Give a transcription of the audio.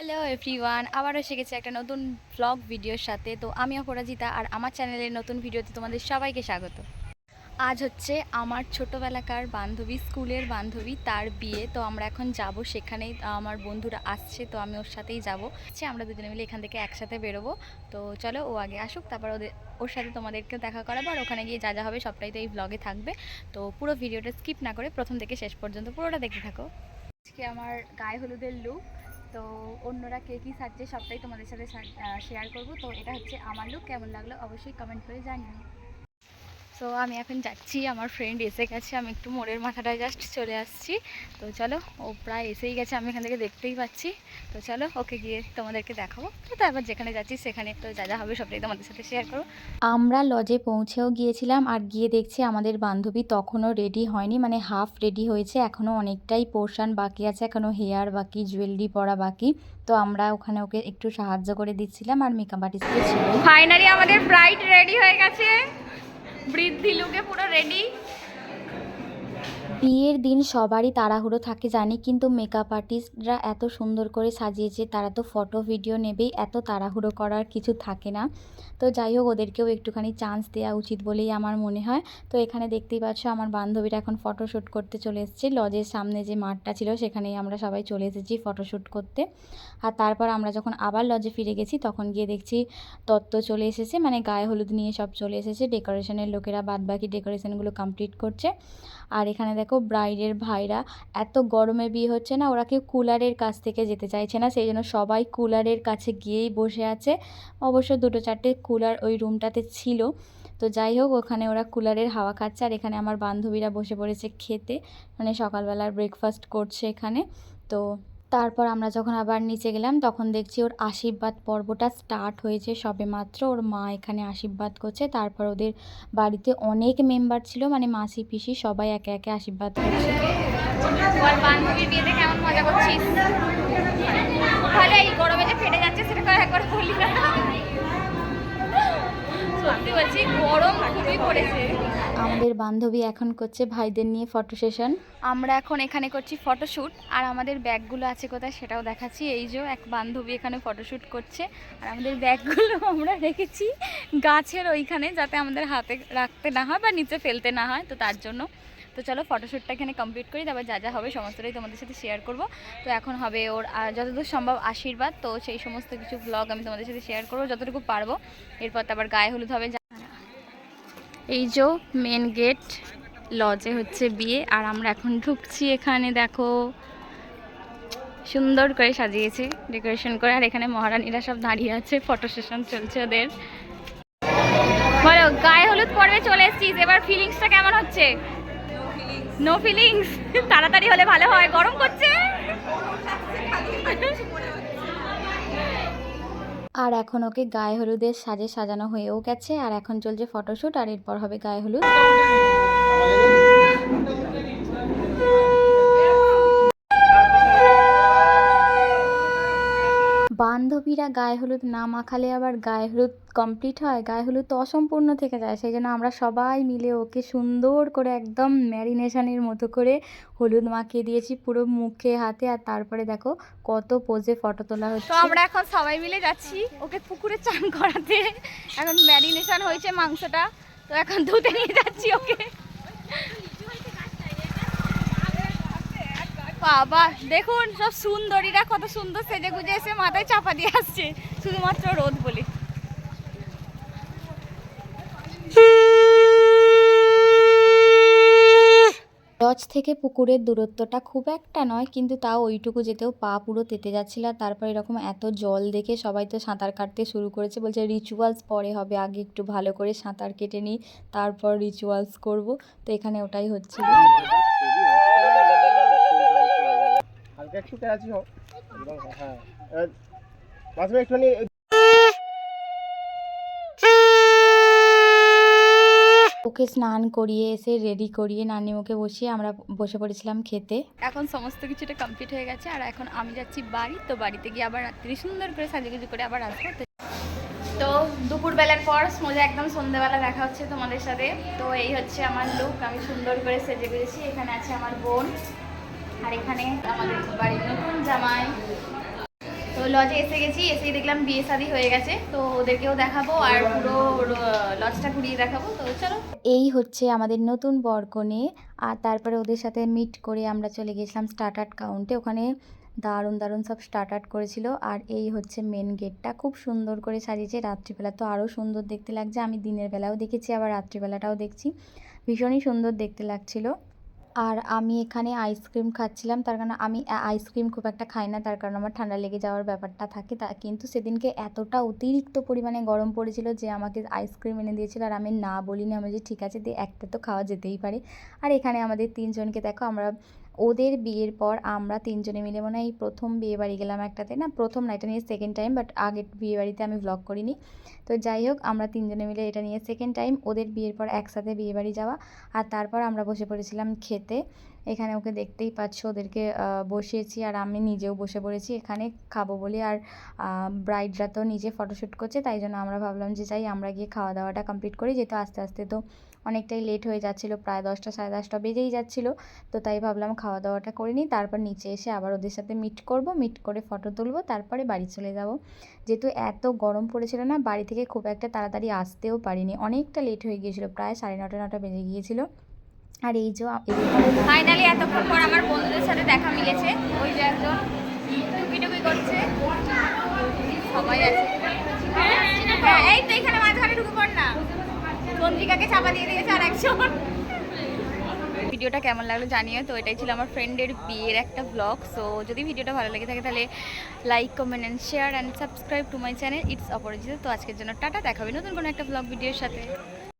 Hello everyone আবার এসে গেছে একটা নতুন ব্লগ ভিডিওর সাথে। তো আমি অপরাজিতা আর আমার চ্যানেলের নতুন ভিডিওতে তোমাদের সবাইকে স্বাগত। আজ হচ্ছে আমার ছোটোবেলাকার বান্ধবী, স্কুলের বান্ধবী, তার বিয়ে। তো আমরা এখন যাব সেখানেই, আমার বন্ধুরা আসছে, তো আমি ওর সাথেই যাব। সে আমরা দুজনে মিলে এখান থেকে একসাথে বেরোবো। তো চলো ও আগে আসুক, তারপর ওদের, ওর সাথে তোমাদেরকে দেখা করাবো আর ওখানে গিয়ে যা যা হবে সবটাই তো এই ব্লগে থাকবে। তো পুরো ভিডিওটা স্কিপ না করে প্রথম থেকে শেষ পর্যন্ত পুরোটা দেখতে থাকো। আজকে আমার গায়ে হলুদের লুক তো অন্যরা কে কী সাজছে সবটাই তোমাদের সাথে শেয়ার করব। তো এটা হচ্ছে আমার লুক কেমন লাগল অবশ্যই কমেন্ট করে জানিও। সো আমি এখন যাচ্ছি আমার ফ্রেন্ড এসে গেছে আমি একটু মোড়ের মাথাটায় জাস্ট চলে আসছি। তো চলো ও প্রায় এসেই গেছে আমি এখান থেকে দেখতেই পাচ্ছি। তো চলো ওকে গিয়ে তোমাদেরকে দেখাবো। তো তারপর যেখানে যাচ্ছি সেখানে তো যা যা হবে সবটাই তোমাদের সাথে শেয়ার করো আমরা লজে পৌঁছেও গিয়েছিলাম আর গিয়ে দেখছি আমাদের বান্ধবী তখনও রেডি হয়নি মানে হাফ রেডি হয়েছে এখনও অনেকটাই পোর্শন বাকি আছে এখনও হেয়ার বাকি জুয়েলারি পরা বাকি। তো আমরা ওখানে ওকে একটু সাহায্য করে দিচ্ছিলাম আর মেকআপ আর্টিস্টকে ছিল। ফাইনালি আমাদের ব্রাইট রেডি হয়ে গেছে। বৃদ্ধি লুকে পুরো রেডি বিয়ের দিন সবারই তাড়াহুড়ো থাকে, জানি, কিন্তু মেকআপ আর্টিস্টরা এত সুন্দর করে সাজিয়েছে, তারা তো ফটো ভিডিও নেবেই, এত তাড়াহুড়ো করার কিছু থাকে না। তো যাই হোক, ওদেরকেও একটুখানি চান্স দেওয়া উচিত বলেই আমার মনে হয়। তো এখানে দেখতেই পাচ্ছ, আমার বান্ধবীরা এখন ফটোশ্যুট করতে চলে এসেছে। লজের সামনে যে মাঠটা ছিল, সেখানেই আমরা সবাই চলে এসেছি ফটোশ্যুট করতে। আর তারপর আমরা যখন আবার লজে ফিরে গেছি, তখন গিয়ে দেখছি তত্ত্ব চলে এসেছে মানে গায়ে হলুদ নিয়ে সব চলে এসেছে। ডেকোরেশনের লোকেরা বাদবাকি ডেকোরেশনগুলো কমপ্লিট করছে। আর এখানে দেখো ব্রাইডের ভাইরা, এত গরমে বিয়ে হচ্ছে না, ওরা কেউ কুলারের কাছ থেকে যেতে চাইছে না, সেই জন্য সবাই কুলারের কাছে গিয়েই বসে আছে। অবশ্য দুটো চারটে কুলার ওই রুমটাতে ছিল। তো যাই হোক, ওখানে ওরা কুলারের হাওয়া খাচ্ছে, আর এখানে আমার বান্ধবীরা বসে পড়েছে খেতে। মানে সকালবেলার ব্রেকফাস্ট করছে এখানে। তো তারপর আমরা যখন আবার নিচে গেলাম, তখন দেখছি ওর আশীর্বাদ পর্বটা স্টার্ট হয়েছে সবে মাত্র ওর মা এখানে আশীর্বাদ করছে। তারপর ওদের বাড়িতে অনেক মেম্বার ছিল মানে মাসি, পিসি সবাই একে একে আশীর্বাদ করছে। কেমন করছিস? গরম খুবই পড়েছে। আমাদের বান্ধবী এখন করছে ভাইদের নিয়ে ফটো সেশন আমরা এখন এখানে করছি ফটোশ্যুট আর আমাদের ব্যাগগুলো আছে কোথায় সেটাও দেখাচ্ছি। এই যে এক বান্ধবী এখানে ফটোশ্যুট করছে আর আমাদের ব্যাগগুলো আমরা রেখেছি গাছের ওইখানে যাতে আমাদের হাতে রাখতে না হয় বা নিচে ফেলতে না হয় তো তার জন্য। তো চলো ফটোশ্যুটটা এখানে কমপ্লিট করি তারপর যা যা হবে সমস্তটাই তোমাদের সাথে শেয়ার করব। তো এখন হবে ওর যতদূর সম্ভব আশীর্বাদ তো সেই সমস্ত কিছু ব্লগ আমি তোমাদের সাথে শেয়ার করব যতটুকু পারব। এরপর তারপর গায়ে হলুদ হবে এই যে মেন গেট লজে হচ্ছে বিয়ে, আর আমরা এখন ঢুকছি এখানে, দেখো। সুন্দর করে সাজিয়েছে ডেকোরেশন করে, আর এখানে মহারানীরা সব দাঁড়িয়ে আছে ফটো সেশন চলছে ওদের। বলো, গায়ে হলুদ পর্বে চলে এসেছিস এবার ফিলিংসটা কেমন হচ্ছে? নো ফিলিংস তাড়াতাড়ি হলে ভালো হয়, গরম করছে আর এখন ওকে গায়ে হলুদের সাজে সাজানো হয়েও গেছে। আর এখন চলছে ফটোশ্যুট আর এরপর হবে গায়ে হলুদ। বান্ধবীরা গায়ে হলুদ না মাখালে আবার গায়ে হলুদ কমপ্লিট হয়? গায়ে হলুদ তো অসম্পূর্ণ থেকে যায়, সেই জন্য আমরা সবাই মিলে ওকে সুন্দর করে একদম ম্যারিনেশনের মতো করে হলুদ মাখিয়ে দিয়েছি পুরো মুখে, হাতে। আর তারপরে দেখো কত পোজে ফটো তোলা হচ্ছে। তো আমরা এখন সবাই মিলে যাচ্ছি ওকে পুকুরে চান করাতে। এখন ম্যারিনেশন হয়েছে মাংসটা, তো এখন ধুতে নিয়ে যাচ্ছি ওকে। বাবা, দেখুন, সব সুন্দরীরা কত সুন্দর সেজে গুজে এসে মাথায় চাপা দিয়ে আসছে। শুধুমাত্র রোদ বলে। লজ থেকে পুকুরের দূরত্বটা খুব একটা নয়, কিন্তু তাও ওইটুকু যেতেও পা পুরো তেতে যাচ্ছিল আর তারপর এরকম এত জল দেখে সবাই তো সাঁতার কাটতে শুরু করেছে। বলছে রিচুয়ালস পরে হবে, আগে একটু ভালো করে সাঁতার কেটে নিই, তারপর রিচুয়ালস করব। তো এখানে ওটাই হচ্ছিল। হালকা একটু হোক হ্যাঁ। একটুখানি ওকে স্নান করিয়ে এসে রেডি করিয়ে নানি ওকে বসিয়ে আমরা বসে পড়েছিলাম খেতে। এখন সমস্ত কিছুটা কমপ্লিট হয়ে গেছে আর এখন আমি যাচ্ছি বাড়ি তো বাড়িতে গিয়ে আবার রাত্রি সুন্দর করে সাজুগুজু করে আবার আসব। তো তো দুপুরবেলার পর সোজা একদম সন্ধ্যেবেলা দেখা হচ্ছে তোমাদের সাথে। তো এই হচ্ছে আমার লুক আমি সুন্দর করে সেজে গুজেছি। এখানে আছে আমার বোন। আর এখানে আমাদের বাড়ির নতুন জামাই। তো লজে এসে গেছি, এসেই দেখলাম বিয়ে শাদি হয়ে গেছে, তো ওদেরকেও দেখাবো আর পুরো লজটা ঘুরিয়ে দেখাবো। তো চলো। এই হচ্ছে আমাদের নতুন বরকনে, আর তারপরে ওদের সাথে মিট করে আমরা চলে গেছিলাম স্টার্টার কাউন্টে ওখানে দারুণ দারুণ সব স্টার্ট স্টার্টার করেছিল, আর এই হচ্ছে মেন গেটটা খুব সুন্দর করে সাজিয়েছে, রাত্রিবেলা তো আরও সুন্দর দেখতে লাগছে। আমি দিনের বেলাও দেখেছি, আবার রাত্রিবেলাটাও দেখছি। ভীষণই সুন্দর দেখতে লাগছিল। আর আমি এখানে আইসক্রিম খাচ্ছিলাম। তার কারণ আমি আইসক্রিম খুব একটা খাই না। তার কারণ আমার ঠান্ডা লেগে যাওয়ার ব্যাপারটা থাকে। তা, কিন্তু সেদিনকে এতটা অতিরিক্ত পরিমাণে গরম পড়েছিল যে আমাকে আইসক্রিম এনে দিয়েছিল। আর আমি না বলিনি আমি যে ঠিক আছে, দিয়ে একটা তো খাওয়া যেতেই পারে। আর এখানে আমাদের তিনজনকে দেখো, আমরা ওদের বিয়ের পর আমরা তিনজনে মিলে মনে হয় প্রথম বিয়ে বাড়ি গেলাম একটাতে। না, প্রথম না, এটা নিয়ে সেকেন্ড টাইম বাট আগের বিয়ে বাড়িতে আমি ব্লগ করিনি। তো যাই হোক, আমরা তিনজনে মিলে এটা নিয়ে সেকেন্ড টাইম ওদের বিয়ের পর একসাথে বিয়ে বাড়ি যাওয়া। আর তারপর আমরা বসে পড়েছিলাম খেতে। এখানে ওকে দেখতেই পাচ্ছ, ওদেরকে বসিয়েছি আর আমি নিজেও বসে পড়েছি এখানে খাব বলে। আর ব্রাইডরা তো নিজে ফটোশ্যুট করছে, তাই জন্য আমরা ভাবলাম যে যাই আমরা গিয়ে খাওয়া দাওয়াটা কমপ্লিট করি। যেহেতু আস্তে আস্তে তো অনেকটাই লেট হয়ে যাচ্ছিল, প্রায় দশটা, সাড়ে দশটা বেজেই যাচ্ছিল। তো তাই ভাবলাম খাওয়া দাওয়াটা করে নিই, তারপর নিচে এসে আবার ওদের সাথে মিট করব মিট করে ফটো তুলবো, তারপরে বাড়ি চলে যাব। যেহেতু এত গরম পড়েছিল না, বাড়ি থেকে খুব একটা তাড়াতাড়ি আসতেও পারিনি। অনেকটা লেট হয়ে গিয়েছিল, প্রায় সাড়ে নটা নটা বেজে গিয়েছিল। আর এই যে ফাইনালি এতক্ষণ পর আমার বন্ধুদের সাথে দেখা মিলেছে। ওই যে একজন টুকি টুকি করছে। সবাই আছে। হ্যাঁ, এই তো এখানে মাঝখানে ঢুকে পড় না। চন্দ্রিকাকে চাপা দিয়ে দিয়েছে আর একজন। ভিডিওটা কেমন লাগল জানিও তো। এটাই ছিল আমার ফ্রেন্ডের বিয়ের একটা ব্লগ সো যদি ভিডিওটা ভালো লেগে থাকে তাহলে like comment and share and subscribe to my channel it's অপরিচিত। তো আজকের জন্য টাটা। দেখা হবে নতুন কোনো একটা ব্লগ ভিডিওর সাথে।